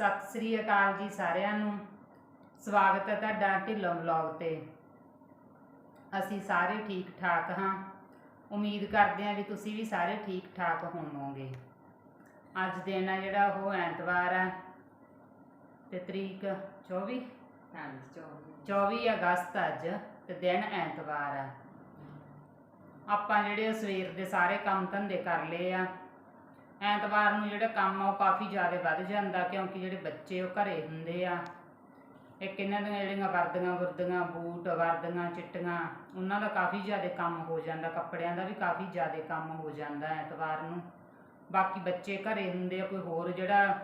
ਸਤਿ ਸ੍ਰੀ ਅਕਾਲ ਜੀ ਸਾਰਿਆਂ ਨੂੰ। ਸਵਾਗਤ ਹੈ ਤੁਹਾਡਾ ਢਿੱਲੋਂ ਵਲੌਗ ਤੇ। ਅਸੀਂ ਸਾਰੇ ਠੀਕ ਠਾਕ ਹਾਂ। ਉਮੀਦ ਕਰਦੇ ਹਾਂ ਵੀ ਤੁਸੀਂ ਵੀ ਸਾਰੇ ਠੀਕ ਠਾਕ ਹੋਵੋਗੇ। ਅੱਜ ਦਿਨ ਆ ਜਿਹੜਾ ਉਹ ਐਤਵਾਰ ਹੈ ਤੇ ਤਰੀਕ 24 ਹਾਂਜੀ 24 24 ਅਗਸਤ ਅੱਜ ਤੇ ਦਿਨ ਐਤਵਾਰ ਆ। ਆਪਾਂ ਜਿਹੜੇ ਆ ਸਵੇਰ ਦੇ ਸਾਰੇ ਕੰਮ ਧੰਦੇ ਕਰ ਲਏ ਆ ਐਤਵਾਰ ਨੂੰ ਜਿਹੜਾ ਕੰਮ ਆ ਉਹ ਕਾਫੀ ਜ਼ਿਆਦਾ ਵੱਧ ਜਾਂਦਾ ਕਿਉਂਕਿ ਜਿਹੜੇ ਬੱਚੇ ਉਹ ਘਰੇ ਹੁੰਦੇ ਆ। ਇੱਕ ਇਹਨਾਂ ਦੀਆਂ ਜਿਹੜੀਆਂ ਵਰਦੀਆਂ ਵਰਦੀਆਂ, ਬੂਟ ਵਰਦੀਆਂ, ਚਿੱਟੀਆਂ, ਉਹਨਾਂ ਦਾ ਕਾਫੀ ਜ਼ਿਆਦਾ ਕੰਮ ਹੋ ਜਾਂਦਾ, ਕੱਪੜਿਆਂ ਦਾ ਵੀ ਕਾਫੀ ਜ਼ਿਆਦਾ ਕੰਮ ਹੋ ਜਾਂਦਾ ਐਤਵਾਰ ਨੂੰ। ਬਾਕੀ ਬੱਚੇ ਘਰੇ ਹੁੰਦੇ ਆ, ਕੋਈ ਹੋਰ ਜਿਹੜਾ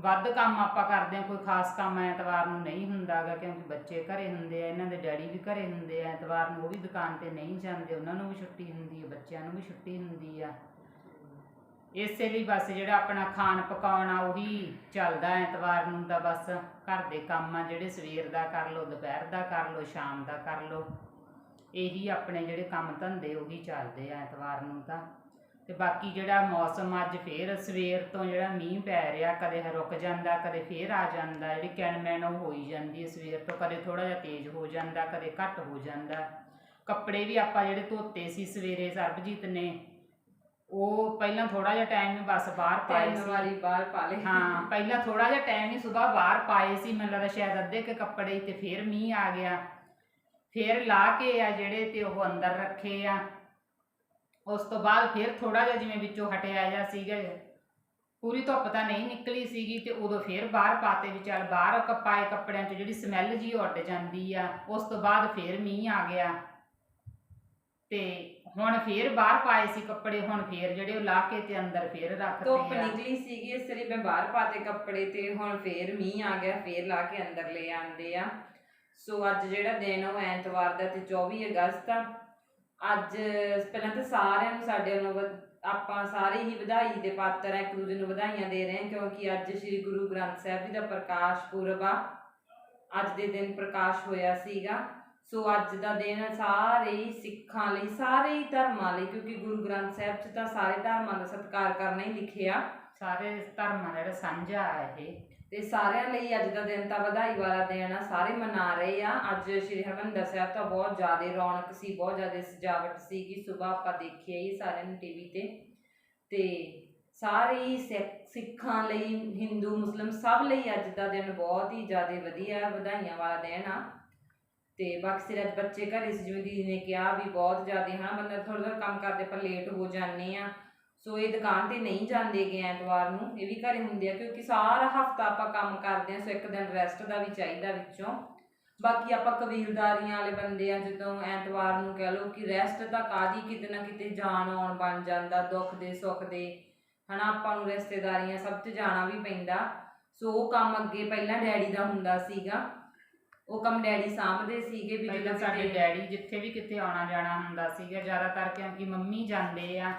ਵੱਧ ਕੰਮ ਆਪਾਂ ਕਰਦੇ ਆ, ਕੋਈ ਖਾਸ ਕੰਮ ਐਤਵਾਰ ਨੂੰ ਨਹੀਂ ਹੁੰਦਾਗਾ ਕਿਉਂਕਿ ਬੱਚੇ ਘਰੇ ਹੁੰਦੇ ਆ, ਇਹਨਾਂ ਦੇ ਡੈਡੀ ਵੀ ਘਰੇ ਹੁੰਦੇ ਆ, ਐਤਵਾਰ ਨੂੰ ਉਹ ਵੀ ਦੁਕਾਨ ਤੇ ਨਹੀਂ ਜਾਂਦੇ, ਉਹਨਾਂ ਨੂੰ ਵੀ ਛੁੱਟੀ ਹੁੰਦੀ ਹੈ ਬੱਚਿਆਂ ਨੂੰ ਵੀ ਛੁੱਟੀ ਹੁੰਦੀ ਆ। ਇਸੇ ਲਈ ਬਸ ਜਿਹੜਾ ਆਪਣਾ ਖਾਣ ਪਕਾਉਣਾ ਉਹੀ ਚੱਲਦਾ ਐਤਵਾਰ ਨੂੰ ਤਾਂ ਬਸ ਘਰ ਦੇ ਕੰਮ ਆ ਜਿਹੜੇ ਸਵੇਰ ਦਾ ਕਰ ਲਓ, ਦੁਪਹਿਰ ਦਾ ਕਰ ਲਓ, ਸ਼ਾਮ ਦਾ ਕਰ ਲਓ। ਇਹੀ ਆਪਣੇ ਜਿਹੜੇ ਕੰਮ ਧੰਦੇ ਉਹੀ ਚੱਲਦੇ ਆ ਐਤਵਾਰ ਨੂੰ ਤਾਂ। ਤੇ ਬਾਕੀ ਜਿਹੜਾ ਮੌਸਮ ਅੱਜ ਫੇਰ ਸਵੇਰ ਤੋਂ ਜਿਹੜਾ ਮੀਂਹ ਪੈ ਰਿਹਾ, ਕਦੇ ਰੁਕ ਜਾਂਦਾ, ਕਦੇ ਫੇਰ ਆ ਜਾਂਦਾ, ਜਿਹੜੀ ਕਿਣਮੈਣ ਉਹ ਹੋਈ ਜਾਂਦੀ ਹੈ ਸਵੇਰ ਤੋਂ, ਕਦੇ ਥੋੜਾ ਜਿਹਾ ਤੇਜ਼ ਹੋ ਜਾਂਦਾ, ਕਦੇ ਘੱਟ ਹੋ ਜਾਂਦਾ। ਕੱਪੜੇ ਵੀ ਆਪਾਂ ਜਿਹੜੇ ਧੋਤੇ ਸੀ ਸਵੇਰੇ ਸਰਬਜੀਤ ਨੇ ਉਹ ਪਹਿਲਾਂ ਥੋੜਾ ਜਿਹਾ ਟਾਈਮ ਬਸ ਬਾਹਰ ਪਾਏ ਤਿੰਨ ਸੀ। ਵਾਰੀ ਬਾਹਰ ਪਾ ਲਏ। ਹਾਂ ਪਹਿਲਾਂ ਥੋੜਾ ਜਿਹਾ ਟਾਈਮ ਹੀ ਸਵੇਰ ਬਾਹਰ ਪਾਏ ਸੀ। ਮੈਨੂੰ ਲੱਗਦਾ ਸ਼ਾਇਦ ਅੱਧੇ ਕੇ ਕੱਪੜੇ ਤੇ ਫੇਰ ਮੀਂਹ ਆ ਗਿਆ। ਫੇਰ ਲਾ ਕੇ ਆ ਜਿਹੜੇ ਤੇ ਉਹ ਅੰਦਰ ਰੱਖੇ ਆ। ਉਸ ਤੋਂ ਬਾਅਦ ਫੇਰ ਥੋੜਾ ਜਿਹਾ ਜਿਵੇਂ ਵਿੱਚੋਂ ਹਟਿਆ ਜਾ ਸੀਗਾ ਪੂਰੀ ਧੁੱਪ ਤਾਂ ਨਹੀਂ ਨਿਕਲੀ ਸੀਗੀ ਤੇ ਉਦੋਂ ਫੇਰ ਬਾਹਰ ਪਾਤੇ ਵੀ ਚੱਲ ਬਾਹਰ ਕਪਾਏ ਕੱਪੜਿਆਂ 'ਚ ਜਿਹੜੀ ਸਮੈਲ ਜੀ ਉੱਡ ਜਾਂਦੀ ਆ। ਉਸ ਤੋਂ ਬਾਅਦ ਫੇਰ ਮੀਂਹ ਆ ਗਿਆ। ਤੇ ਹੁਣ ਫੇਰ ਬਾਹਰ ਪਾਏ ਸੀ ਕੱਪੜੇ, ਹੁਣ ਫੇਰ ਜਿਹੜੇ ਉਹ ਲਾ ਕੇ ਤੇ ਅੰਦਰ ਫੇਰ ਰੱਖਤੇ ਧੁੱਪ ਆ ਨਿਕਲੀ ਸੀਗੀ, ਇਸ ਲਈ ਮੈਂ ਬਾਹਰ ਪਾਤੇ ਕੱਪੜੇ ਤੇ ਹੁਣ ਫੇਰ ਮੀਂਹ ਆ ਗਿਆ, ਫੇਰ ਲਾ ਕੇ ਅੰਦਰ ਲੈ ਆਂਦੇ ਆ। ਸੋ ਅੱਜ ਜਿਹੜਾ ਦਿਨ ਉਹ ਐਤਵਾਰ ਦਾ ਤੇ 24 ਅਗਸਤ ਆ। ਅੱਜ ਪਹਿਲਾਂ ਤਾਂ ਸਾਰਿਆਂ ਨੂੰ ਸਾਡੇ ਵੱਲੋਂ ਵਧ- ਆਪਾਂ ਸਾਰੇ ਹੀ ਵਧਾਈ ਦੇ ਪਾਤਰ ਆ, ਇੱਕ ਦੂਜੇ ਨੂੰ ਵਧਾਈਆਂ ਦੇ ਰਹੇ ਹਾਂ, ਕਿਉਂਕਿ ਅੱਜ ਸ੍ਰੀ ਗੁਰੂ ਗ੍ਰੰਥ ਸਾਹਿਬ ਜੀ ਦਾ ਪ੍ਰਕਾਸ਼ ਪੁਰਬ ਆ। ਅੱਜ ਦੇ ਦਿਨ ਪ੍ਰਕਾਸ਼ ਹੋਇਆ ਸੀਗਾ। ਸੋ ਅੱਜ ਦਾ ਦਿਨ ਸਾਰੇ ਹੀ ਸਿੱਖਾਂ ਲਈ ਸਾਰੇ ਹੀ ਧਰਮਾਂ ਲਈ ਕਿਉਂਕਿ ਗੁਰੂ ਗ੍ਰੰਥ ਸਾਹਿਬ 'ਚ ਤਾਂ ਸਾਰੇ ਧਰਮਾਂ ਦਾ ਸਤਿਕਾਰ ਕਰਨਾ ਹੀ ਲਿਖਿਆ। ਸਾਰੇ ਧਰਮਾਂ ਦਾ ਜਿਹੜਾ ਸਾਂਝਾ ਆ ਇਹ। ਤੇ ਸਾਰਿਆਂ ਲਈ ਅੱਜ ਦਾ ਦਿਨ ਤਾਂ ਵਧਾਈ ਵਾਲਾ ਦਿਨ ਆ ਸਾਰੇ ਮਨਾ ਰਹੇ ਆ। ਅੱਜ ਸ਼੍ਰੀ ਹਰਿਮੰਦਰ ਸਾਹਿਬ ਤਾਂ ਬਹੁਤ ਜ਼ਿਆਦਾ ਰੌਣਕ ਸੀ ਬਹੁਤ ਜ਼ਿਆਦਾ ਸਜਾਵਟ ਸੀ ਕਿ ਸਵੇਰ ਆਪਾਂ ਦੇਖਿਆ ਹੀ ਸਾਰਿਆਂ ਨੇ ਟੀਵੀ ਤੇ। ਤੇ ਸਾਰੇ ਹੀ ਸਿੱਖ- ਸਿੱਖਾਂ ਲਈ ਹਿੰਦੂ ਮੁਸਲਮ ਸਭ ਲਈ ਅੱਜ ਦਾ ਦਿਨ ਬਹੁਤ ਹੀ ਜ਼ਿਆਦਾ ਵਧੀਆ ਵਧਾਈਆਂ ਵਾਲਾ ਦਿਨ ਆ। ਤੇ ਬਾਕੀ ਸਿਰਫ ਬੱਚੇ ਘਰੇ ਸੀ, ਜਿਵੇਂ ਦੀਦੀ ਨੇ ਕਿਹਾ ਵੀ ਬਹੁਤ ਜ਼ਿਆਦਾ, ਹਨਾ, ਬੰਦਾ ਥੋੜਾ ਥੋੜਾ ਕੰਮ ਕਰਦੇ ਪਰ ਲੇਟ ਹੋ ਜਾਂਦੇ ਆ ਸੋ ਇਹ ਦੁਕਾਨ ਤੇ ਨਹੀਂ ਜਾਂਦੇ ਗੇ ਐਤਵਾਰ ਨੂੰ, ਇਹ ਵੀ ਘਰੇ ਹੁੰਦੇ ਆ, ਕਿਉਂਕਿ ਸਾਰਾ ਹਫਤਾ ਆਪਾਂ ਕੰਮ ਕਰਦੇ ਆ ਸੋ ਇੱਕ ਦਿਨ ਰੈਸਟ ਦਾ ਵੀ ਚਾਹੀਦਾ ਵਿੱਚੋਂ। ਬਾਕੀ ਆਪਾਂ ਕਬੀਲਦਾਰੀਆਂ ਵਾਲੇ ਬੰਦੇ ਆ, ਜਦੋਂ ਐਤਵਾਰ ਨੂੰ ਕਹਿ ਲਓ ਕਿ ਰੈਸਟ ਤਾਂ ਕਾਦੀ ਕਿਤੇ ਨਾ ਕਿਤੇ ਜਾਣ ਆਉਣ ਬਣ ਜਾਂਦਾ, ਦੁੱਖ ਦੇ, ਸੁੱਖ ਦੇ। ਹਨਾ, ਆਪਾਂ ਨੂੰ ਰਿਸ਼ਤੇਦਾਰੀਆਂ ਸਭ ਤੇ ਜਾਣਾ ਵੀ ਪੈਂਦਾ। ਸੋ ਉਹ ਕੰਮ ਅੱਗੇ ਪਹਿਲਾਂ ਡੈਡੀ ਦਾ ਹੁੰਦਾ ਸੀਗਾ। ਉਹ ਕੰਮ ਡੈਡੀ ਸਾਂਭਦੇ ਸੀਗੇ ਵੀ ਪਹਿਲਾਂ ਸਾਡੇ ਡੈਡੀ ਜਿੱਥੇ ਵੀ ਕਿਤੇ ਆਉਣਾ ਜਾਣਾ ਹੁੰਦਾ ਸੀਗਾ ਜ਼ਿਆਦਾਤਰ ਕਿਉਂਕਿ ਮੰਮੀ ਜਾਂਦੇ ਆ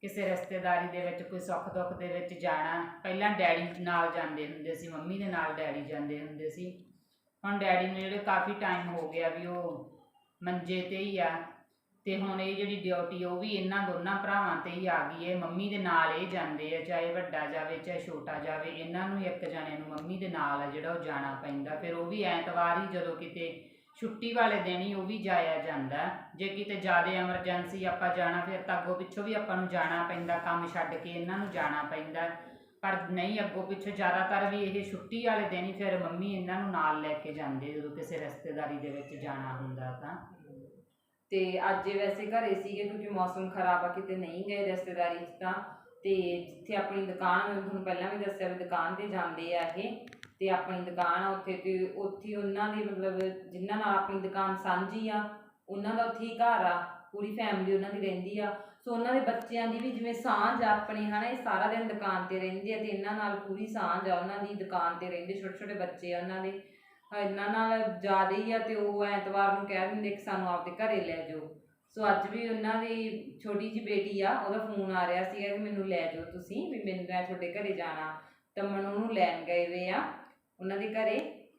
ਕਿਸੇ ਰਿਸ਼ਤੇਦਾਰੀ ਦੇ ਵਿੱਚ ਕੋਈ ਸੁੱਖ ਦੁੱਖ ਦੇ ਵਿੱਚ ਜਾਣਾ ਪਹਿਲਾਂ ਡੈਡੀ ਨਾਲ ਜਾਂਦੇ ਹੁੰਦੇ ਸੀ ਮੰਮੀ ਦੇ ਨਾਲ ਡੈਡੀ ਜਾਂਦੇ ਹੁੰਦੇ ਸੀ। ਹੁਣ ਡੈਡੀ ਨੂੰ ਜਿਹੜੇ ਕਾਫੀ ਟਾਈਮ ਹੋ ਗਿਆ ਵੀ ਉਹ ਮੰਜੇ ਤੇ ਹੀ ਆ ਤੇ ਹੁਣ ਇਹ ਜਿਹੜੀ ਡਿਊਟੀ ਉਹ ਵੀ ਇਹਨਾਂ ਦੋਨਾਂ ਭਰਾਵਾਂ ਤੇ ਹੀ ਆ ਗਈ ਹੈ। ਮੰਮੀ ਦੇ ਨਾਲ ਇਹ ਜਾਂਦੇ ਆ, ਚਾਹੇ ਵੱਡਾ ਜਾਵੇ, ਚਾਹੇ ਛੋਟਾ ਜਾਵੇ, ਇਹਨਾਂ ਨੂੰ ਇੱਕ ਜਣੇ ਨੂੰ ਮੰਮੀ ਦੇ ਨਾਲ ਆ ਜਿਹੜਾ ਉਹ ਜਾਣਾ ਪੈਂਦਾ। ਫਿਰ ਉਹ ਵੀ ਐਤਵਾਰ ਹੀ ਜਦੋਂ ਕਿਤੇ ਛੁੱਟੀ ਵਾਲੇ ਦਿਨ ਹੀ ਉਹ ਵੀ ਜਾਇਆ ਜਾਂਦਾ। ਜੇ ਕਿਤੇ ਜ਼ਿਆਦਾ ਐਮਰਜੈਂਸੀ ਆਪਾਂ ਜਾਣਾ, ਫਿਰ ਤਾਂ ਅੱਗੋਂ ਪਿੱਛੋਂ ਵੀ ਆਪਾਂ ਨੂੰ ਜਾਣਾ ਪੈਂਦਾ, ਕੰਮ ਛੱਡ ਕੇ ਇਹਨਾਂ ਨੂੰ ਜਾਣਾ ਪੈਂਦਾ। ਪਰ ਨਹੀਂ, ਅੱਗੋਂ ਪਿੱਛੋਂ ਜ਼ਿਆਦਾਤਰ ਵੀ ਇਹ ਛੁੱਟੀ ਵਾਲੇ ਦਿਨ ਹੀ ਫਿਰ ਮੰਮੀ ਇਹਨਾਂ ਨੂੰ ਨਾਲ ਲੈ ਕੇ ਜਾਂਦੇ, ਜਦੋਂ ਕਿਸੇ ਰਿਸ਼ਤੇਦਾਰੀ ਦੇ ਵਿੱਚ ਜਾਣਾ ਹੁੰਦਾ ਤਾਂ। ਤੇ ਅੱਜ ਵੈਸੇ ਘਰੇ ਸੀਗੇ ਕਿਉਂਕਿ ਮੌਸਮ ਖਰਾਬ ਆ, ਕਿਤੇ ਨਹੀਂ ਗਏ ਰਿਸ਼ਤੇਦਾਰੀ 'ਚ ਤਾਂ ਤੇ ਜਿੱਥੇ ਆਪਣੀ ਦੁਕਾਨ ਮੈਂ ਤੁਹਾਨੂੰ ਪਹਿਲਾਂ ਵੀ ਦੱਸਿਆ ਵੀ ਦੁਕਾਨ ਤੇ ਜਾਂਦੇ ਆ ਇਹ। ਤੇ ਆਪਣੀ ਦੁਕਾਨ ਆ ਉੱਥੇ ਤੇ ਉੱਥੇ ਉਹਨਾਂ ਦੀ ਮਤਲਬ ਜਿਨ੍ਹਾਂ ਨਾਲ ਆਪਣੀ ਦੁਕਾਨ ਸਾਂਝੀ ਆ, ਉਹਨਾਂ ਦਾ ਉੱਥੇ ਹੀ ਘਰ ਆ, ਪੂਰੀ ਫੈਮਿਲੀ ਉਹਨਾਂ ਦੀ ਰਹਿੰਦੀ ਆ। ਸੋ ਉਹਨਾਂ ਦੇ ਬੱਚਿਆਂ ਦੀ ਵੀ ਜਿਵੇਂ ਸਾਂਝ ਆ ਆਪਣੀ, ਹਨਾ, ਇਹ ਸਾਰਾ ਦਿਨ ਦੁਕਾਨ ਤੇ ਰਹਿੰਦੇ ਆ ਤੇ ਇਹਨਾਂ ਨਾਲ ਪੂਰੀ ਸਾਂਝ ਆ ਉਹਨਾਂ ਦੀ ਦੁਕਾਨ ਤੇ ਰਹਿੰਦੇ ਛੋਟੇ ਛੋਟੇ ਬੱਚੇ ਆ ਉਹਨਾਂ ਦੇ। ਇਹਨਾਂ ਨਾਲ ਜ਼ਿਆਦਾ ਹੀ ਆ ਤੇ ਉਹ ਐਤਵਾਰ ਨੂੰ ਕਹਿ ਦਿੰਦੇ ਕਿ ਸਾਨੂੰ ਆਪਦੇ ਘਰੇ ਲੈ ਜਾਓ। ਸੋ ਅੱਜ ਵੀ ਉਹਨਾਂ ਦੀ ਛੋਟੀ ਜੀ ਬੇਟੀ ਆ, ਉਹਦਾ ਫੋਨ ਆ ਰਿਹਾ ਸੀਗਾ ਕਿ ਮੈਨੂੰ ਲੈ ਜਾਓ ਤੁਸੀਂ, ਵੀ ਮੈਨੂੰ ਮੈਂ ਤੁਹਾਡੇ ਘਰੇ ਜਾਣਾ। ਤਾਂ ਮਨ ਉਹਨੂੰ ਲੈਣ ਗਏ ਵੇ ਆ ਉਹਨਾਂ ਦੇ ਘਰੇ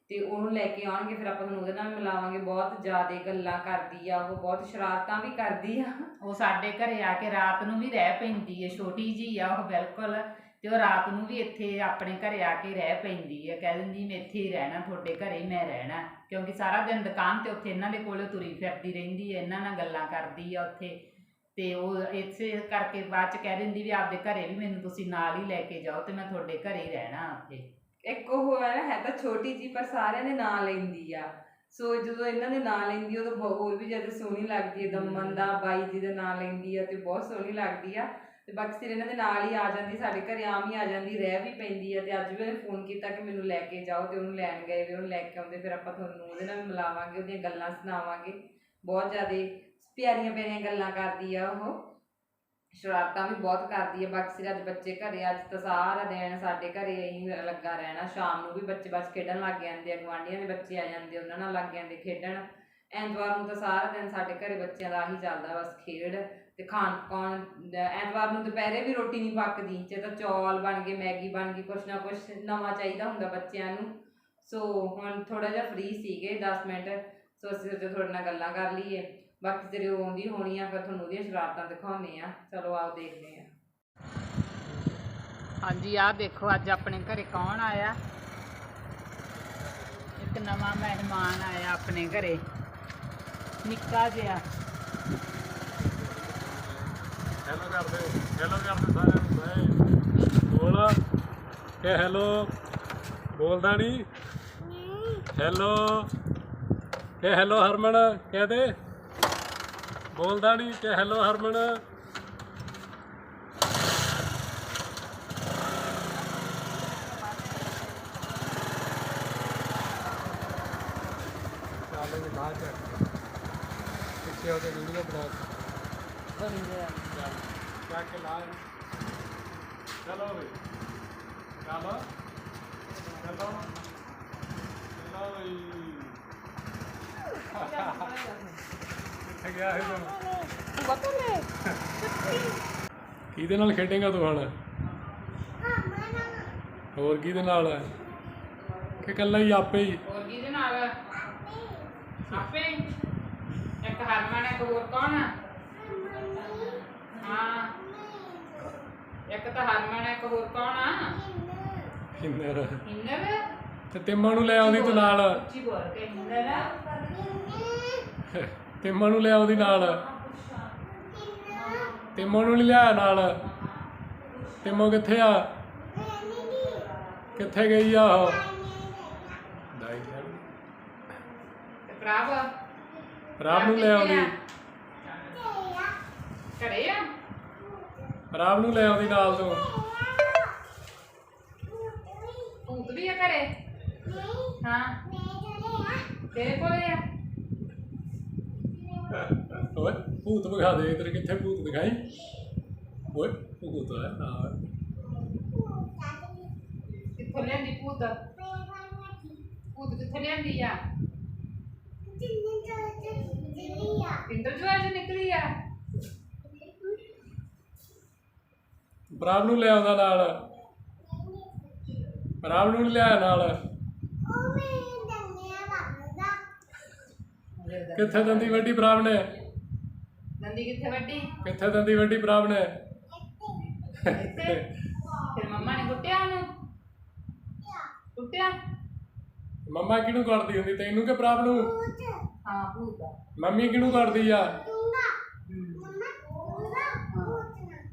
ਤੇ ਉਹਨੂੰ ਲੈ ਕੇ ਆਉਣਗੇ, ਫਿਰ ਆਪਾਂ ਤੁਹਾਨੂੰ ਉਹਦੇ ਨਾਲ ਮਿਲਾਵਾਂਗੇ। ਬਹੁਤ ਜ਼ਿਆਦਾ ਗੱਲਾਂ ਕਰਦੀ ਆ ਉਹ, ਬਹੁਤ ਸ਼ਰਾਰਤਾਂ ਵੀ ਕਰਦੀ ਆ। ਉਹ ਸਾਡੇ ਘਰੇ ਆ ਕੇ ਰਾਤ ਨੂੰ ਵੀ ਰਹਿ ਪੈਂਦੀ ਹੈ ਛੋਟੀ ਜੀ ਆ ਉਹ ਬਿਲਕੁਲ। ਤੇ ਉਹ ਰਾਤ ਨੂੰ ਵੀ ਇੱਥੇ ਆਪਣੇ ਘਰੇ ਆ ਕੇ ਰਹਿ ਪੈਂਦੀ ਹੈ ਕਹਿ ਦਿੰਦੀ ਮੈਂ ਇੱਥੇ ਹੀ ਰਹਿਣਾ ਤੁਹਾਡੇ ਘਰੇ ਹੀ ਮੈਂ ਰਹਿਣਾ ਕਿਉਂਕਿ ਸਾਰਾ ਦਿਨ ਦੁਕਾਨ ਤੇ ਉੱਥੇ ਇਹਨਾਂ ਦੇ ਕੋਲੇ ਤੁਰੀ ਫਿਰਦੀ ਰਹਿੰਦੀ ਹੈ ਇਹਨਾਂ ਨਾਲ ਗੱਲਾਂ ਕਰਦੀ ਆ ਉੱਥੇ। ਤੇ ਉਹ ਇਸੇ ਕਰਕੇ ਬਾਅਦ ਚ ਕਹਿ ਦਿੰਦੀ ਵੀ ਆਪਦੇ ਘਰੇ ਵੀ ਮੈਨੂੰ ਤੁਸੀਂ ਨਾਲ ਹੀ ਲੈ ਕੇ ਜਾਓ ਤੇ ਮੈਂ ਤੁਹਾਡੇ ਘਰੇ ਹੀ ਰਹਿਣਾ ਉੱਥੇ। ਇੱਕ ਉਹ ਹੈ ਨਾ, ਹੈ ਤਾਂ ਛੋਟੀ ਜੀ ਪਰ ਸਾਰਿਆਂ ਦੇ ਨਾਂ ਲੈਂਦੀ ਆ। ਸੋ ਜਦੋਂ ਇਹਨਾਂ ਦੇ ਨਾਂ ਲੈਂਦੀ ਉਦੋਂ ਬਹੁਤ- ਹੋਰ ਵੀ ਜ਼ਿਆਦਾ ਸੋਹਣੀ ਲੱਗਦੀ ਹੈ ਦਮਨ ਦਾ ਬਾਈ ਜੀ ਦਾ ਨਾਂ ਲੈਂਦੀ ਆ ਤੇ ਬਹੁਤ ਸੋਹਣੀ ਲੱਗਦੀ ਆ। ਤੇ ਬਾਕੀ ਸਿਰ ਇਹਨਾਂ ਦੇ ਨਾਲ ਹੀ ਆ ਜਾਂਦੀ, ਸਾਡੇ ਘਰੇ ਆਮ ਹੀ ਆ ਜਾਂਦੀ, ਰਹਿ ਵੀ ਪੈਂਦੀ ਆ ਤੇ ਅੱਜ ਵੀ ਉਹਨੇ ਫੋਨ ਕੀਤਾ ਕਿ ਮੈਨੂੰ ਲੈ ਕੇ ਜਾਓ ਤੇ ਉਹਨੂੰ ਲੈਣ ਗਏ ਵੀ, ਉਹਨੂੰ ਲੈ ਕੇ ਆਉਂਦੇ, ਫਿਰ ਆਪਾਂ ਤੁਹਾਨੂੰ ਉਹਦੇ ਨਾਲ ਮਿਲਾਵਾਂਗੇ, ਉਹਦੀਆਂ ਗੱਲਾਂ ਸੁਣਾਵਾਂਗੇ। ਬਹੁਤ ਜ਼ਿਆਦਾ ਪਿਆਰੀਆਂ ਪਿਆਰੀਆਂ ਗੱਲਾਂ ਕਰਦੀ ਆ ਉਹ। ਸ਼ਰਾਰਤਾਂ ਵੀ ਬਹੁਤ ਕਰਦੀ ਹੈ ਬਾਕੀ ਸਿਰ ਅੱਜ ਬੱਚੇ ਘਰੇ, ਅੱਜ ਤਾਂ ਸਾਰਾ ਦਿਨ ਸਾਡੇ ਘਰੇ ਹੀ ਲੱਗਾ ਰਹਿਣਾ, ਸ਼ਾਮ ਨੂੰ ਵੀ ਬੱਚੇ ਬਸ ਖੇਡਣ ਲੱਗ ਜਾਂਦੇ ਆ, ਗੁਆਂਢੀਆਂ ਦੇ ਬੱਚੇ ਆ ਜਾਂਦੇ, ਉਹਨਾਂ ਨਾਲ ਲੱਗ ਜਾਂਦੇ ਖੇਡਣ। ਐਤਵਾਰ ਨੂੰ ਤਾਂ ਸਾਰਾ ਦਿਨ ਸਾਡੇ ਘਰੇ ਬੱਚਿਆਂ ਦਾ ਆਹੀ ਚੱਲਦਾ, ਬਸ ਖੇਡ ਤੇ ਖਾਣ ਪਕਾਉਣ ਐਤਵਾਰ ਨੂੰ ਦੁਪਹਿਰੇ ਵੀ ਰੋਟੀ ਨਹੀਂ ਪੱਕਦੀ, ਜੇ ਤਾਂ ਚੌਲ ਬਣ ਗਏ, ਮੈਗੀ ਬਣ ਗਈ, ਕੁਛ ਨਾ ਕੁਛ ਨਵਾਂ ਚਾਹੀਦਾ ਹੁੰਦਾ ਬੱਚਿਆਂ ਨੂੰ। ਸੋ ਹੁਣ ਥੋੜਾ ਜਿਹਾ ਫ੍ਰੀ ਸੀਗੇ 10 ਮਿੰਟ, ਸੋ ਅਸੀਂ ਸੋਚਿਆ ਤੁਹਾਡੇ ਨਾਲ ਗੱਲਾਂ ਕਰ ਲਈਏ। ਬਾਕੀ ਤੇਰੇ ਆਉਂਦੀ ਹੋਣੀ ਆ, ਫਿਰ ਤੁਹਾਨੂੰ ਉਹਦੀਆਂ ਸ਼ਰਾਰਤਾਂ ਦਿਖਾਉਣੇ ਆ। ਚਲੋ, ਆਓ ਦੇਖਦੇ ਆ। ਹਾਂਜੀ, ਆਹ ਦੇਖੋ, ਅੱਜ ਆਪਣੇ ਘਰੇ ਕੌਣ ਆਇਆ? ਇੱਕ ਨਵਾਂ ਮਹਿਮਾਨ ਆਇਆ ਆਪਣੇ ਘਰੇ। ਨਿੱਕਾ ਜਿਹਾ। ਹੈਲੋ ਕਰਦੇ ਹੈਲੋ ਕਰਦੇ ਸਾਰਿਆਂ ਨੂੰ ਬਾਏ ਬੋਲ। ਕਿ ਹੈਲੋ ਬੋਲਦਾ ਨਹੀਂ? ਹੈਲੋ ਕਿ ਹੈਲੋ ਹਰਮਨ? ਕਹਿ ਦੇ। ਬੋਲਦਾ ਨਹੀਂ? ਕਿ ਹੈਲੋ ਹਰਮਨ ਚੱਲ ਵੀ ਬਾਅਦ ਚ ਪਿੱਛੇ ਹੋ ਕੇ ਵੀਡੀਓ ਬਣਾ ਚੱਲ ਜਾ ਕੇ ਲਾ ਚਲੋ ਵੀ ਚਲੋ ਚਲੋ ਚਲੋ ਵੀ ਕਿੱਥੇ ਗਿਆ ਹੈ ਤੂੰ ਕਿਹਦੇ ਨਾਲ ਖੇਡੇਗਾ ਤੂੰ ਹੁਣ? ਹੋਰ ਕਿਹਦੇ ਨਾਲ? ਕਿ ਇਕੱਲਾ ਹੀ ਆਪੇ ਹੀ? ਹੋਰ ਕਿਹਦੇ ਨਾਲ? ਆਪੇ ਇੱਕ ਹਰਮਨ ਇੱਕ ਹੋਰ ਕੌਣ? ਆ ਹਾਂ। ਇੱਕ ਤਾਂ ਹਰਮਨ ਇੱਕ ਹੋਰ ਕੌਣ ਆ? ਹਿੰਦਰ ਹਿੰਦਰ ਤੇ ਤਿੰਮਾਂ ਨੂੰ ਲੈ ਆਉਂਦੀ ਤੂੰ ਨਾਲ। ਉੱਚੀ ਬੋਲ ਕੇ ਹਿੰਦਰ ਤਿੰਮਾਂ ਨੂੰ ਲੈ ਆਉਂਦੀ ਨਾਲ। ਤਿੰਮਾਂ ਨੂੰ ਨਹੀਂ ਲਿਆਇਆ ਨਾਲ। ਤਿੰਮੋ ਕਿੱਥੇ ਆ? ਕਿੱਥੇ ਗਈ ਆ ਉਹ? ਦਾਈ ਯਾਰ ਤੇ ਪ੍ਰਭ ਰਾਮ ਨੂੰ ਲੈ ਆਉਂਦੀ। ਘਰੇ ਆ? ਰਾਮ ਨੂੰ ਲੈ ਆਉਂਦੀ ਨਾਲ ਤੂੰ। ਭੂਤ ਵੀ ਆ ਘਰੇ? ਹਾਂ। ਤੇਰੇ ਕੋਲੇ ਆ? ਓਏ ਭੂਤ ਵਿਖਾ ਦੇ ਇਧਰ ਕਿੱਥੇ ਭੂਤ ਦਿਖਾਈ ਓਏ ਭੂਤ ਆ ਨਾਲ ਕਿੱਥੋਂ ਲਿਆਂਦੀ ਭੂਤ? ਭੂਤ ਕਿੱਥੋਂ ਲਿਆਂਦੀ ਆ? ਪਿੰਡੋਂ ਜੋ ਅੱਜ ਨਿਕਲੀ ਆ? ਰਾਮ ਨੂੰ ਲੈ ਆਉਂਦਾ ਨਾਲ। ਰਾਮ ਨੂੰ ਨੀ ਲਿਆਇਆ ਨਾਲ? ਕਿੱਥੇ ਦੰਦੀ ਵੱਡੀ ਪ੍ਰਾਪ ਨੇ ਨੰਦੀ ਕਿੱਥੇ ਵੱਡੀ ਕਿੱਥੇ ਦੰਦੀ ਵੱਡੀ ਪ੍ਰਾਪ ਨੇ ਫਿਰ ਮੰਮਾ ਨੇ ਕੁੱਟਿਆ ਉਹਨੂੰ? ਕੁੱਟਿਆ? ਮੰਮਾ ਕਿਹਨੂੰ ਕੱਢਦੀ ਹੁੰਦੀ ਤੈਨੂੰ ਕਿ ਪ੍ਰਾਪ ਨੂੰ ਹਾਂ ਭੂਤ ਮੰਮੀ ਕਿਹਨੂੰ ਕੱਢਦੀ ਆ?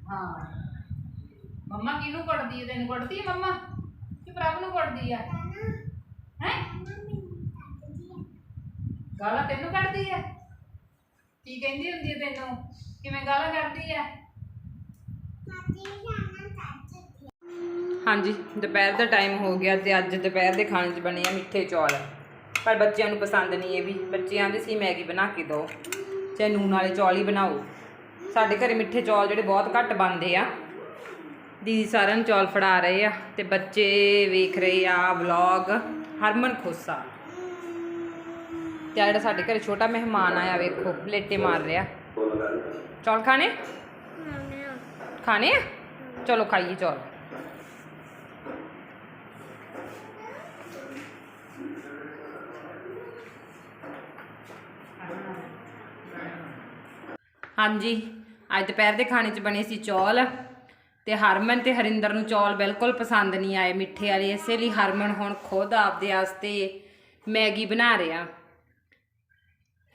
ਹਾਂ। ਮੰਮਾ ਕਿਹਨੂੰ ਕੁੱਟਦੀ ਹੈ ਤੈਨੂੰ ਕੁੱਟਦੀ ਹੈ ਮੰਮਾ? ਕਿ ਪ੍ਰਭ ਨੂੰ ਕੁੱਟਦੀ ਆ? ਹੈ? ਗਾਲਾਂ ਤੈਨੂੰ ਕੱਢਦੀ ਹੈ ਕੀ ਕਹਿੰਦੀ ਹੁੰਦੀ ਹੈ ਤੈਨੂੰ? ਕਿਵੇਂ ਗਾਲਾਂ ਕੱਢਦੀ ਹੈ ਹਾਂਜੀ, ਦੁਪਹਿਰ ਦਾ ਟਾਈਮ ਹੋ ਗਿਆ ਤੇ ਅੱਜ ਦੁਪਹਿਰ ਦੇ ਖਾਣੇ 'ਚ ਬਣੇ ਆ ਮਿੱਠੇ ਚੌਲ। ਪਰ ਬੱਚਿਆਂ ਨੂੰ ਪਸੰਦ ਨਹੀਂ ਇਹ ਵੀ। ਬੱਚੇ ਆਂਦੇ ਸੀ, ਮੈਗੀ ਬਣਾ ਕੇ ਦਿਓ ਚਾਹੇ ਨੂਨ ਵਾਲੇ ਚੌਲ ਹੀ ਬਣਾਓ। ਸਾਡੇ ਘਰੇ ਮਿੱਠੇ ਚੌਲ ਜਿਹੜੇ ਬਹੁਤ ਘੱਟ ਬਣਦੇ ਆ। ਦੀਦੀ ਸਾਰਿਆਂ ਨੂੰ ਚੌਲ ਫੜਾ ਰਹੇ ਆ ਤੇ ਬੱਚੇ ਵੇਖ ਰਹੇ ਆ ਵਲੌਗ। ਹਰਮਨ ਖੋਸਾ। ਤੇ ਆਹ ਜਿਹੜਾ ਸਾਡੇ ਘਰੇ ਛੋਟਾ ਮਹਿਮਾਨ ਆਇਆ, ਵੇਖੋ ਪਲੇਟੇ ਮਾਰ ਰਿਹਾ। ਚੌਲ ਖਾਣੇ? ਖਾਣੇ ਆ? ਚਲੋ ਖਾਈਏ ਚੌਲ। ਹਾਂਜੀ, ਅੱਜ ਦੁਪਹਿਰ ਦੇ ਖਾਣੇ 'ਚ ਬਣੇ ਸੀ ਚੌਲ। ਤੇ ਹਰਮਨ ਤੇ ਹਰਿੰਦਰ ਨੂੰ ਚੌਲ ਬਿਲਕੁਲ ਪਸੰਦ ਨਹੀਂ ਆਏ ਮਿੱਠੇ ਵਾਲੇ, ਇਸੇ ਲਈ ਹਰਮਨ ਹੁਣ ਖੁਦ ਆਪਦੇ ਵਾਸਤੇ ਮੈਗੀ ਬਣਾ ਰਿਹਾ।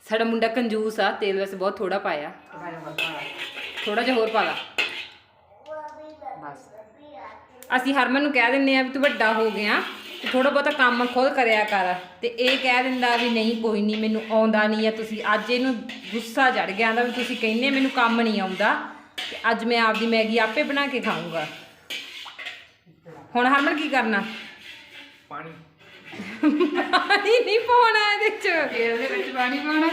ਸਾਡਾ ਮੁੰਡਾ ਕੰਜੂਸ ਆ, ਤੇਲ ਵੈਸੇ ਬਹੁਤ ਥੋੜਾ ਪਾਇਆ। ਥੋੜਾ ਜਿਹਾ ਹੋਰ ਪਾ ਲਾ। ਬਸ ਅਸੀਂ ਹਰਮਨ ਨੂੰ ਕਹਿ ਦਿੰਨੇ ਆ ਵੀ ਤੂੰ ਵੱਡਾ ਹੋ ਗਿਆ, ਤੇ ਥੋੜਾ ਬਹੁਤਾ ਕੰਮ ਖੁਦ ਕਰਿਆ ਕਰ। ਤੇ ਇਹ ਕਹਿ ਦਿੰਦਾ ਵੀ ਨਹੀਂ, ਕੋਈ ਨਹੀਂ, ਮੈਨੂੰ ਆਉਂਦਾ ਨਹੀਂ ਆ। ਤੁਸੀਂ ਅੱਜ ਇਹਨੂੰ ਗੁੱਸਾ ਚੜ ਗਿਆ ਆਂਦਾ ਵੀ ਤੁਸੀਂ ਕਹਿੰਦੇ ਮੈਨੂੰ ਕੰਮ ਨਹੀਂ ਆਉਂਦਾ। ਤੇ ਅੱਜ ਮੈਂ ਆਪਦੀ ਮੈਗੀ ਆਪੇ ਬਣਾ ਕੇ ਖਾਊਂਗਾ। ਹੁਣ ਹਰਮਨ ਕੀ ਕਰਨਾ? ਪਾਣੀ। ਪਾਣੀ ਨਹੀਂ ਪਾਉਣਾ ਇਹਦੇ ਚ। ਤੇਲ ਦੇ ਵਿੱਚ ਪਾਣੀ ਪਾਉਣਾ।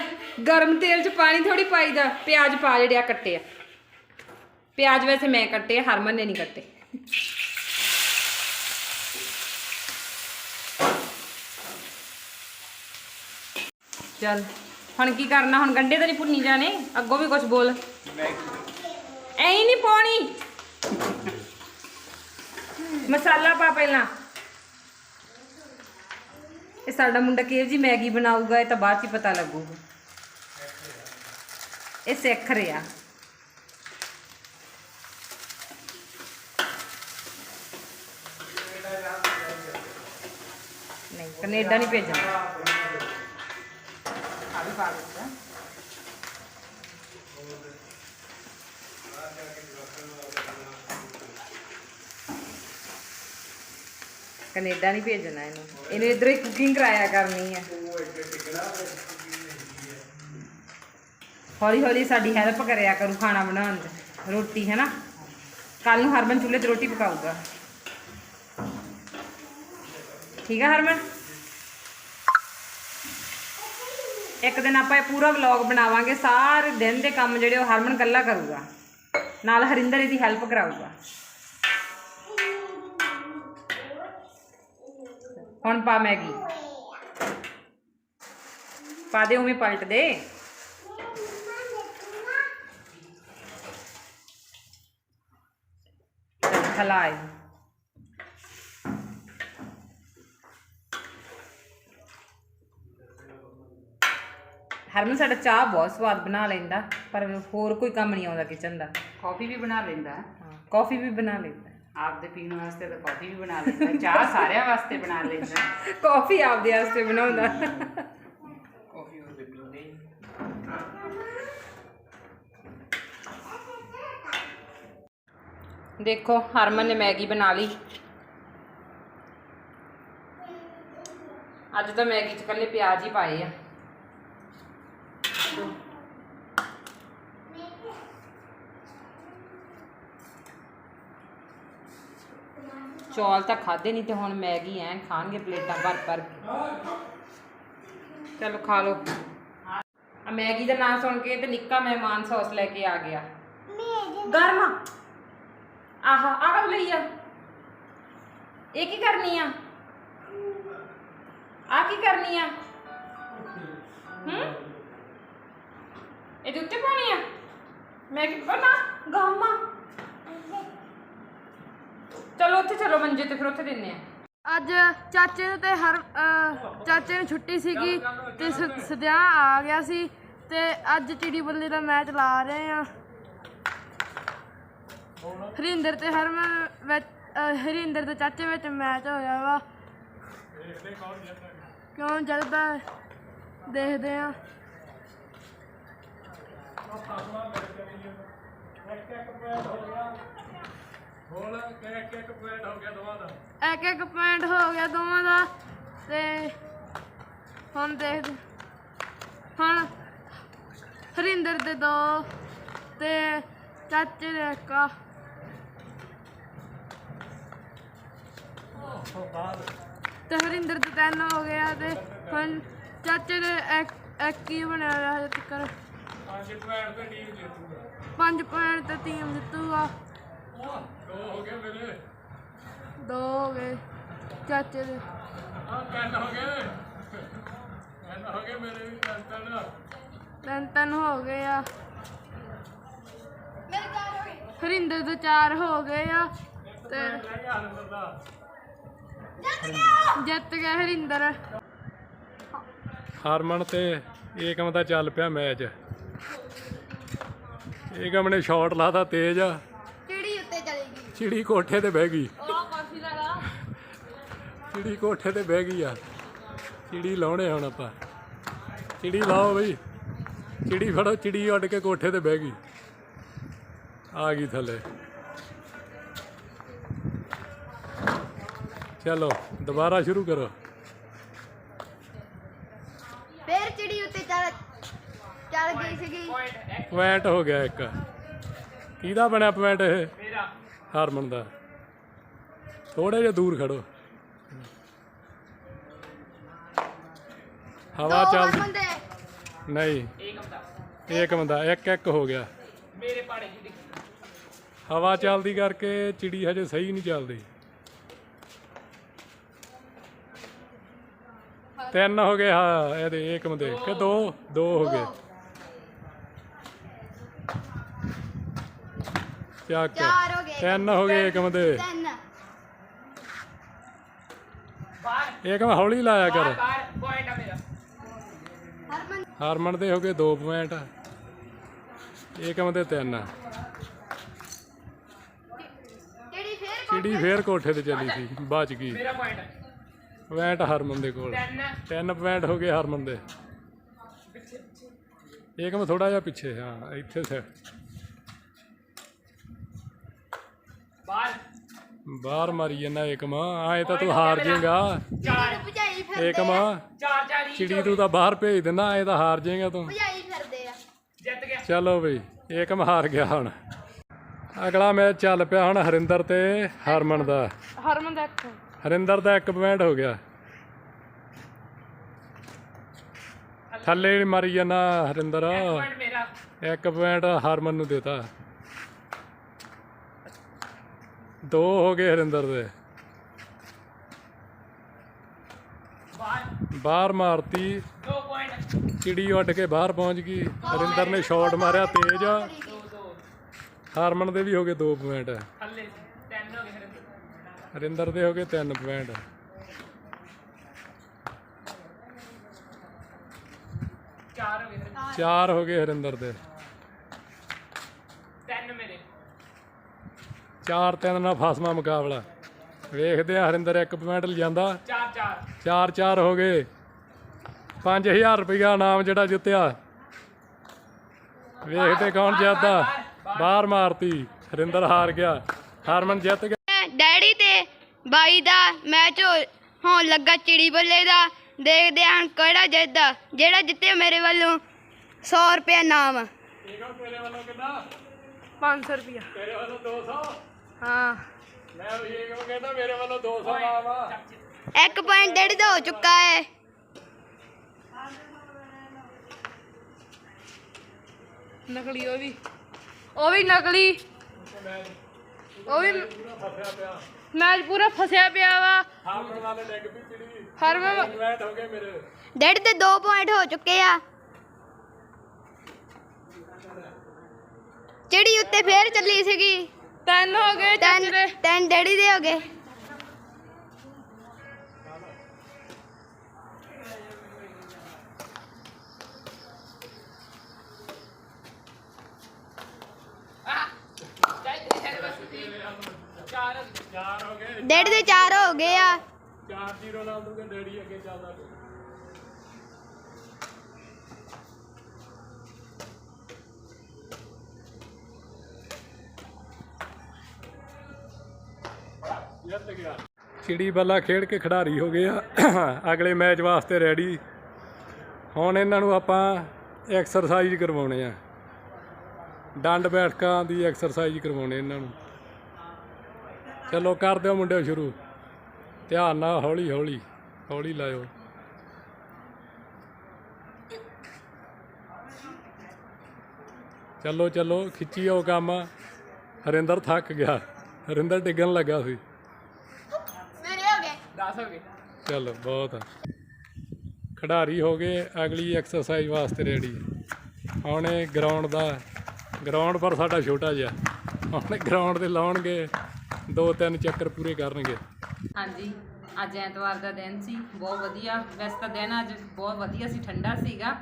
ਗਰਮ ਤੇਲ ਚ ਪਾਣੀ ਥੋੜੀ ਪਾਈਦਾ ਪਿਆਜ਼ ਪਾ ਜਿਹੜੇ ਆ ਕੱਟੇ ਆ। ਪਿਆਜ਼ ਵੈਸੇ ਮੈਂ ਕੱਟੇ ਆ ਹਰਮਨ ਨੇ ਨਹੀਂ ਕੱਟੇ। ਚੱਲ ਹੁਣ ਕੀ ਕਰਨਾ? ਹੁਣ ਗੰਡੇ ਤਾਂ ਨਹੀਂ ਭੁੰਨੀ ਜਾਣੇ। ਅੱਗੋਂ ਵੀ ਕੁਝ ਬੋਲ। ਐਂ ਨਹੀਂ ਪਾਉਣੀ। ਮਸਾਲਾ ਪਾ ਪਹਿਲਾਂ। ਇਹ ਸਾਡਾ ਮੁੰਡਾ ਕਿਹੋ ਜੀ ਮੈਗੀ ਬਣਾਊਗਾ, ਇਹ ਤਾਂ ਬਾਅਦ ਚ ਹੀ ਪਤਾ ਲੱਗੂਗਾ। ਇਹ ਸਿੱਖ ਰਿਹਾ। ਨਹੀਂ, ਕੈਨੇਡਾ ਨਹੀਂ ਭੇਜਣਾ ਆ ਵੀ ਪਾ ਦਿੱਤਾ ਕੈਨੇਡਾ ਨਹੀਂ ਭੇਜਣਾ ਇਹਨੂੰ। ਇਹਨੇ ਇੱਧਰ ਹੀ ਕੁਕਿੰਗ ਕਰਾਇਆ ਕਰਨੀ ਹੈ ਹੌਲੀ ਹੌਲੀ ਸਾਡੀ ਹੈਲਪ ਕਰਿਆ ਕਰੂ ਖਾਣਾ ਬਣਾਉਣ ਚ। ਰੋਟੀ ਹੈ ਨਾ ਕੱਲ ਨੂੰ ਹਰਮਨ ਚੁੱਲ੍ਹੇ ਤੇ ਰੋਟੀ ਪਕਾਊਗਾ। ਠੀਕ ਹੈ ਹਰਮਨ? ਇੱਕ ਦਿਨ ਆਪਾਂ ਇਹ ਪੂਰਾ ਵਲੌਗ ਬਣਾਵਾਂਗੇ। ਸਾਰੇ ਦਿਨ ਦੇ ਕੰਮ ਜਿਹੜੇ ਉਹ ਹਰਮਨ ਕੱਲਾ ਕਰੂਗਾ। ਨਾਲ ਹਰਿੰਦਰ ਇਹਦੀ ਹੈਲਪ ਕਰਾਊਗਾ। ਹੁਣ ਪਾ ਮੈਗੀ। ਪਾ ਦੇ ਉਵੇਂ ਪਲਟ ਦੇ। ਇਹਨੂੰ। ਹਰਮਨ ਸਾਡਾ ਚਾਹ ਬਹੁਤ ਸਵਾਦ ਬਣਾ ਲੈਂਦਾ ਪਰ ਹੋਰ ਕੋਈ ਕੰਮ ਨਹੀਂ ਆਉਂਦਾ ਕਿਚਨ ਦਾ। ਕਾਫੀ ਵੀ ਬਣਾ ਲੈਂਦਾ। ਕਾਫੀ ਵੀ ਬਣਾ ਲੈਂਦਾ। ਆਪਦੇ ਪੀਣ ਵਾਸਤੇ ਤਾਂ ਕਾਫੀ ਵੀ ਬਣਾ ਲੈਂਦਾ ਚਾਹ ਸਾਰਿਆਂ ਵਾਸਤੇ ਬਣਾ ਲੈਂਦਾ। ਕਾਫੀ ਆਪਦੇ ਵਾਸਤੇ ਬਣਾਉਂਦਾ। ਕਾਫੀ ਉਹਦੇ ਪੀਂਦੇ ਦੇਖੋ ਹਰਮਨ ਨੇ ਮੈਗੀ ਬਣਾ ਲਈ। ਅੱਜ ਤਾਂ ਮੈਗੀ ਚ ਕੱਲੇ ਪਿਆਜ਼ ਹੀ ਪਾਏ ਆ। ਚੌਲ ਤਾਂ ਖਾਦੇ ਨਹੀਂ ਤੇ ਹੁਣ ਮੈਗੀ ਐ ਖਾਣਗੇ, ਪਲੇਟਾਂ ਭਰ ਭਰ ਚਲੋ ਖਾ ਲਓ। ਆ ਮੈਗੀ ਦਾ ਨਾਮ ਸੁਣ ਕੇ ਤੇ ਨਿੱਕਾ ਮਹਿਮਾਨ ਸੌਸ ਲੈ ਕੇ ਆ ਗਿਆ। ਗਰਮ ਆ। ਆਹ ਲਈ ਆ। ਇਹ ਕੀ ਕਰਨੀ ਆ? ਆ ਕੀ ਕਰਨੀ ਆ? ਹੂੰ? ਇਹਦੇ ਉੱਤੇ ਪਾਣੀ ਆ? ਮੈਂ ਕੀ ਬਣਾ ਗਾਮਾ ਚਲੋ ਚਲੋ ਮੰਜੇ ਤੇ ਫਿਰ ਉੱਥੇ ਦਿੰਨੇ ਆ। ਅੱਜ ਚਾਚੇ ਨੂੰ ਤੇ ਹਰ, ਅਹ, ਚਾਚੇ ਨੂੰ ਛੁੱਟੀ ਸੀਗੀ ਤੇ ਸ- ਸਦਿਆ ਆ ਗਿਆ ਸੀ ਤੇ ਅੱਜ ਚਿੜੀ ਬੱਲੀ ਦਾ ਮੈਚ ਲਾ ਰਹੇ ਆ। ਹਰਿੰਦਰ ਤੇ ਹਰਮਨ ਵਿੱਚ, ਅਹ, ਹਰਿੰਦਰ ਤੇ ਚਾਚੇ ਵਿੱਚ ਮੈਚ ਹੋਇਆ ਵਾ। ਕਿਉਂ ਜਲਦਾ ਦੇਖਦੇ ਆ। ਇੱਕ ਇੱਕ ਪੁਆਇੰਟ ਹੋ ਗਿਆ ਦੋਵਾਂ ਦਾ। ਇੱਕ ਇੱਕ ਪੁਆਇੰਟ ਹੋ ਗਿਆ ਦੋਵਾਂ ਦਾ। ਤੇ ਹੁਣ ਦੇਖਦੇ ਹੁਣ ਹਰਿੰਦਰ ਦੇ ਦੋ ਤੇ ਚਾਚੇ ਦੇ ਇੱਕ। ਤੇ ਹਰਿੰਦਰ ਦੇ ਤਿੰਨ ਹੋ ਗਿਆ ਤੇ ਹੁਣ ਚਾਚੇ ਦੇ ਇੱਕ ਇੱਕ ਹੀ ਬਣਿਆ ਰਿਹਾ ਹਜੇ ਤੱਕ। ਪੰਜ ਪੁਆਇੰਟ ਤੇ ਟੀਮ ਜਿੱਤੂਗਾ। ਪੰਜ ਪੁਆਇੰਟ ਤੇ ਟੀਮ ਜਿੱਤੂਗਾ। ਦੋ ਹੋ ਗਏ ਮੇਰੇ। ਦੋ ਹੋ ਗਏ। ਚਾਚੇ ਦੇ। ਆ ਤਿੰਨ ਹੋ ਗਏ। ਤਿੰਨ ਹੋ ਗਏ ਮੇਰੇ ਵੀ ਤਿੰਨ ਤਿੰਨ। ਤਿੰਨ ਤਿੰਨ ਹੋ ਗਏ ਆ। ਹਰਿੰਦਰ ਦੇ ਚਾਰ ਹੋ ਗਏ ਆ ਤੇ ਜਿੱਤ ਗਿਆ। ਹਰਿੰਦਰ। ਹਰਮਨ ਤੇ ਏਕਮ ਦਾ ਚੱਲ ਪਿਆ ਮੈਚ। ਏਕਮ ਨੇ ਸ਼ਾਟ ਲਾਤਾ ਤੇਜ਼। ਚਲੇਗੀ ਚਿੜੀ ਕੋਠੇ ਤੇ ਬਹਿ ਗਈ। ਚਿੜੀ ਕੋਠੇ ਤੇ ਬਹਿ ਗਈ ਆ। ਚਿੜੀ ਲਾਉਣੇ ਹੁਣ ਆਪਾਂ। ਚਿੜੀ ਲਾਓ ਬਈ। ਚਿੜੀ ਫੜੋ ਚਿੜੀ ਉੱਡ ਕੇ ਕੋਠੇ ਤੇ ਬਹਿ ਗਈ। ਆ ਗਈ ਥੱਲੇ। ਚਲੋ ਦੁਬਾਰਾ ਸ਼ੁਰੂ ਕਰੋ। ਫੇਰ ਚਿੜੀ ਉੱਤੇ ਚੱਲ ਚੱਲ ਗਈ ਸੀਗੀ। ਪੁਆਇੰਟ ਹੋ ਗਿਆ ਇੱਕ। ਕਿਹਦਾ ਬਣਿਆ ਪੁਆਇੰਟ ਇਹ? ਹਰਮਨ ਦਾ ਥੋੜੇ ਜਿਹਾ ਦੂਰ ਖੜੋ। ਹਵਾ ਚੱਲਦੀ। ਨਹੀਂ। ਇੱਕ ਬੰਦਾ ਇੱਕ ਇੱਕ ਹੋ ਗਿਆ। ਮੇਰੇ ਪਾੜੇ ਜੀ ਹਵਾ ਚੱਲਦੀ ਕਰਕੇ ਚਿੜੀ ਹਜੇ ਸਹੀ ਨਹੀਂ ਚੱਲਦੀ। ਤਿੰਨ ਹੋ ਗਏ ਹਾਂ ਇਹਦੇ ਇੱਕ ਬੰਦੇ। ਕਿ ਦੋ? ਦੋ ਹੋ ਗਏ। ਚੱਕ ਚਾਰ ਹੋ ਗਏ ਤਿੰਨ ਹੋ ਗਏ ਇੱਕ ਬੰਦੇ ਤਿੰਨ ਬਾਹਰ ਇੱਕ ਮੈਂ ਹੌਲੀ ਲਾਇਆ ਕਰ ਬਾਹਰ ਪੁਆਇੰਟ ਆ ਮੇਰਾ ਹਰਮਨ ਹਰਮਨ ਦੇ ਹੋ ਗਏ 2 ਪੁਆਇੰਟ ਏਕਮ ਦੇ 3 ਚਿੜੀ ਫੇਰ ਚਿੜੀ ਫੇਰ ਕੋਠੇ ਤੇ ਚੱਲੀ ਸੀ ਬਚ ਗਈ ਮੇਰਾ ਪੁਆਇੰਟ ਪੁਆਇੰਟ ਹਰਮਨ ਦੇ ਕੋਲ ਤਿੰਨ 3 ਪੁਆਇੰਟ ਹੋ ਗਏ ਹਰਮਨ ਦੇ ਏਕਮ ਥੋੜਾ ਜਿਹਾ ਪਿੱਛੇ ਹਾਂ ਇੱਥੇ ਸੇ ਬਾਹਰ ਬਾਹਰ ਮਾਰੀ ਜਾਂਦਾ ਏਕਮ। ਆਏ ਤਾਂ ਤੂੰ ਹਾਰ ਜਾਏਗਾ। ਚਾਰ ਭਜਾਈ ਫਿਰਦੇ ਏਕਮ ਚਾਰ ਚਾਰ ਹੀ ਚਿੜੀ ਤੂੰ ਤਾਂ ਬਾਹਰ ਭੇਜ ਦਿੰਦਾ ਆਏ ਤਾਂ ਹਾਰ ਜਾਏਗਾ ਤੂੰ। ਭਜਾਈ ਫਿਰਦੇ ਆ। ਜਿੱਤ ਗਿਆ। ਚਲੋ ਬਈ ਏਕਮ ਹਾਰ ਗਿਆ ਹੁਣ। ਅਗਲਾ ਮੈਚ ਚੱਲ ਪਿਆ ਹੁਣ ਹਰਿੰਦਰ ਤੇ ਹਰਮਨ ਦਾ। ਹਰਮਨ ਦਾ ਇੱਕ। ਹਰਿੰਦਰ ਦਾ ਇੱਕ ਪੁਆਇੰਟ ਹੋ ਗਿਆ। ਥੱਲੇ ਮਾਰੀ ਜਾਣਾ ਹਰਿੰਦਰ। ਪੁਆਇੰਟ ਮੇਰਾ। ਇੱਕ ਪੁਆਇੰਟ ਹਰਮਨ ਨੂੰ ਦੇਤਾ। ਦੋ ਹੋ ਗਏ ਹਰਿੰਦਰ ਦੇ। ਬਾਹਰ ਮਾਰਤੀ। ਚਿੜੀ ਉੱਡ ਕੇ ਬਾਹਰ ਪਹੁੰਚ ਗਈ। ਹਰਿੰਦਰ ਨੇ ਸ਼ਾਟ ਮਾਰਿਆ ਤੇਜ਼। ਹਾਰਮਨ ਦੇ ਵੀ ਹੋ ਗਏ ਦੋ ਪੁਆਇੰਟ। ਹਰਿੰਦਰ ਦੇ ਹੋ ਗਏ ਤਿੰਨ ਪੁਆਇੰਟ। ਚਾਰ ਹੋ ਗਏ ਹਰਿੰਦਰ ਦੇ ਤਿੰਨ ਮੇਰੇ ਚਾਰ ਤਿੰਨ ਨਾਲ ਫਾਸਮਾ ਮੁਕਾਬਲਾ। ਵੇਖਦੇ ਆ ਹਰਿੰਦਰ ਇੱਕ ਪੁਆਇੰਟ ਚਾਰ ਚਾਰ। ਚਾਰ ਚਾਰ ਹੋ ਗਏ। 5000 ਰੁਪਇਆ ਨਾਮ ਜਿਹੜਾ ਜਿੱਤਿਆ। ਵੇਖਦੇ ਕੌਣ ਜਿੱਤਦਾ। ਬਾਹਰ ਮਾਰਤੀ। ਹਰਿੰਦਰ ਹਾਰ ਗਿਆ। ਹਰਮਨ ਜਿੱਤ ਗਿਆ। ਡੈਡੀ ਤੇ ਬਾਈ ਦਾ ਮੈਚ ਹੋਣ ਲੱਗਾ ਚਿੜੀ ਬੱਲੇ ਦਾ। ਦੇਖਦੇ ਹਾਂ ਕਿਹੜਾ ਜਿੱਤਦਾ। ਜਿਹੜਾ ਜਿੱਤੇ ਮੇਰੇ ਵੱਲੋਂ 100 ਰੁਪਏ ਨਾਮ ਤੇਰੇ ਵੱਲੋਂ ਕਿੰਨਾ? 500 ਰੁਪਏ ਤੇਰੇ ਵੱਲੋਂ 200 ਹਾਂ। ਮੈਂ ਵੀ ਇਹ ਕਹਿੰਦਾ ਮੇਰੇ ਵੱਲੋਂ 200 ਨਾਮ ਆ ਇੱਕ ਪੁਆਇੰਟ ਡੈਡੀ ਦਾ ਹੋ ਚੁੱਕਾ ਹੈ ਨਕਲੀ ਉਹ ਵੀ। ਉਹ ਵੀ ਨਕਲੀ। ਉਹ ਵੀ ਫਸਿਆ ਪਿਆ। ਮੈਚ ਪੂਰਾ ਫਸਿਆ ਪਿਆ ਵਾ। ਹਰਮਨ ਵਾਲੇ ਡਿੱਗ ਪਈ ਚਿੜੀ। ਹਰਮਨ ਪੁਆਇੰਟ ਹੋ ਗਏ ਮੇਰੇ। ਡੈਡੀ ਦੇ 2 ਪੁਆਇੰਟ ਹੋ ਚੁੱਕੇ ਆ। ਚਿੜੀ ਉੱਤੇ ਫੇਰ ਚੱਲੀ ਸੀਗੀ। ਤਿੰਨ ਹੋ ਗਏ ਤਿੰਨ ਤਿੰਨ ਡੈਡੀ ਦੇ ਹੋ ਗਏ। ਚਾਰ ਹੋ ਗਏ। ਚਾਰ ਹੋ ਗਏ ਡੈਡੀ ਦੇ 4 ਹੋ ਗਏ ਆ। ਚਾਰ ਜ਼ੀਰੋ ਨਾਲ ਦੂਗੇ ਡੈਡੀ ਅੱਗੇ ਚੱਲਦਾ। ਚਿੜੀ ਬੱਲਾ ਖੇਡ ਕੇ ਖਿਡਾਰੀ ਹੋ ਗਏ ਆ। ਅਗਲੇ ਮੈਚ ਵਾਸਤੇ ਰੈਡੀ। ਹੁਣ ਇਹਨਾਂ ਨੂੰ ਆਪਾਂ ਐਕਸਰਸਾਈਜ਼ ਕਰਵਾਉਣੇ ਆ। ਡੰਡ ਬੈਠਕਾਂ ਦੀ ਐਕਸਰਸਾਈਜ਼ ਕਰਵਾਉਣੇ ਇਹਨਾਂ ਨੂੰ। ਚਲੋ ਕਰ ਦਿਓ ਮੁੰਡਿਓ ਸ਼ੁਰੂ। ਧਿਆਨ ਨਾਲ ਹੌਲੀ ਹੌਲੀ ਹੌਲੀ ਲਾਇਓ। ਚਲੋ ਚਲੋ, ਖਿੱਚੀ ਉਹ ਕੰਮ। ਹਰਿੰਦਰ ਥੱਕ ਗਿਆ। ਹਰਿੰਦਰ ਡਿੱਗਣ ਲੱਗਾ ਸੀ। ਹੋ ਗਏ 10 ਹੋ ਗਏ ਚਲੋ ਬਹੁਤ ਆ। ਖਿਡਾਰੀ ਹੋ ਗਏ ਅਗਲੀ ਐਕਸਰਸਾਈਜ਼ ਵਾਸਤੇ ਰੈਡੀ ਹੁਣ ਇਹ ਗਰਾਊਂਡ ਦਾ ਗਰਾਊਂਡ ਪਰ ਸਾਡਾ ਛੋਟਾ ਜਿਹਾ। ਹੁਣ ਗਰਾਊਂਡ ਤੇ ਲਾਉਣਗੇ ਦੋ ਤਿੰਨ ਚੱਕਰ ਪੂਰੇ ਕਰਨਗੇ। ਹਾਂਜੀ ਅੱਜ ਐਤਵਾਰ ਦਾ ਦਿਨ ਸੀ ਬਹੁਤ ਵਧੀਆ। ਵੈਸੇ ਤਾਂ ਦਿਨ ਅੱਜ ਬਹੁਤ ਵਧੀਆ ਸੀ ਠੰਡਾ ਸੀਗਾ।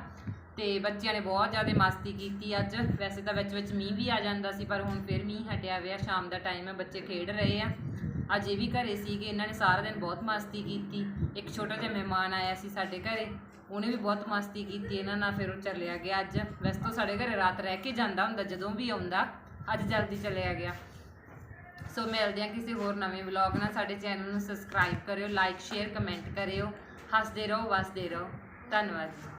ਤੇ ਤੇ ਬੱਚਿਆਂ ਨੇ ਬਹੁਤ ਜ਼ਿਆਦਾ ਮਸਤੀ ਕੀਤੀ ਅੱਜ। ਵੈਸੇ ਤਾਂ ਵਿੱਚ ਵਿੱਚ ਮੀਂਹ ਵੀ ਆ ਜਾਂਦਾ ਸੀ ਪਰ ਹੁਣ ਫਿਰ ਮੀਂਹ ਹਟਿਆ ਹੋਇਆ ਸ਼ਾਮ ਦਾ ਟਾਈਮ ਹੈ ਬੱਚੇ ਖੇਡ ਰਹੇ ਆ। ਅੱਜ ਇਹ ਵੀ ਘਰੇ ਸੀਗੇ ਇਹਨਾਂ ਨੇ ਸਾਰਾ ਦਿਨ ਬਹੁਤ ਮਸਤੀ ਕੀਤੀ। ਇੱਕ ਛੋਟਾ ਜਿਹਾ ਮਹਿਮਾਨ ਆਇਆ ਸੀ ਸਾਡੇ ਘਰੇ, ਉਹਨੇ ਵੀ ਬਹੁਤ ਮਸਤੀ ਕੀਤੀ ਇਹਨਾਂ ਨਾਲ, ਫਿਰ ਉਹ ਚੱਲਿਆ ਗਿਆ। ਅੱਜ ਵੈਸੇ ਤਾਂ ਸਾਡੇ ਘਰੇ ਰਾਤ ਰਹਿ ਕੇ ਜਾਂਦਾ ਹੁੰਦਾ, ਜਦੋਂ ਵੀ ਆਉਂਦਾ, ਅੱਜ ਜਲਦੀ ਚਲਿਆ ਗਿਆ। ਸੋ ਮਿਲਦੇ ਹਾਂ ਕਿਸੇ ਹੋਰ ਨਵੇਂ ਵਲੌਗ ਨਾਲ। ਸਾਡੇ ਚੈਨਲ ਨੂੰ ਸਬਸਕ੍ਰਾਈਬ ਕਰਿਓ ਲਾਈਕ ਸ਼ੇਅਰ ਕਮੈਂਟ ਕਰਿਓ। ਹੱਸਦੇ ਰਹੋ, ਵਸਦੇ ਰਹੋ। ਧੰਨਵਾਦ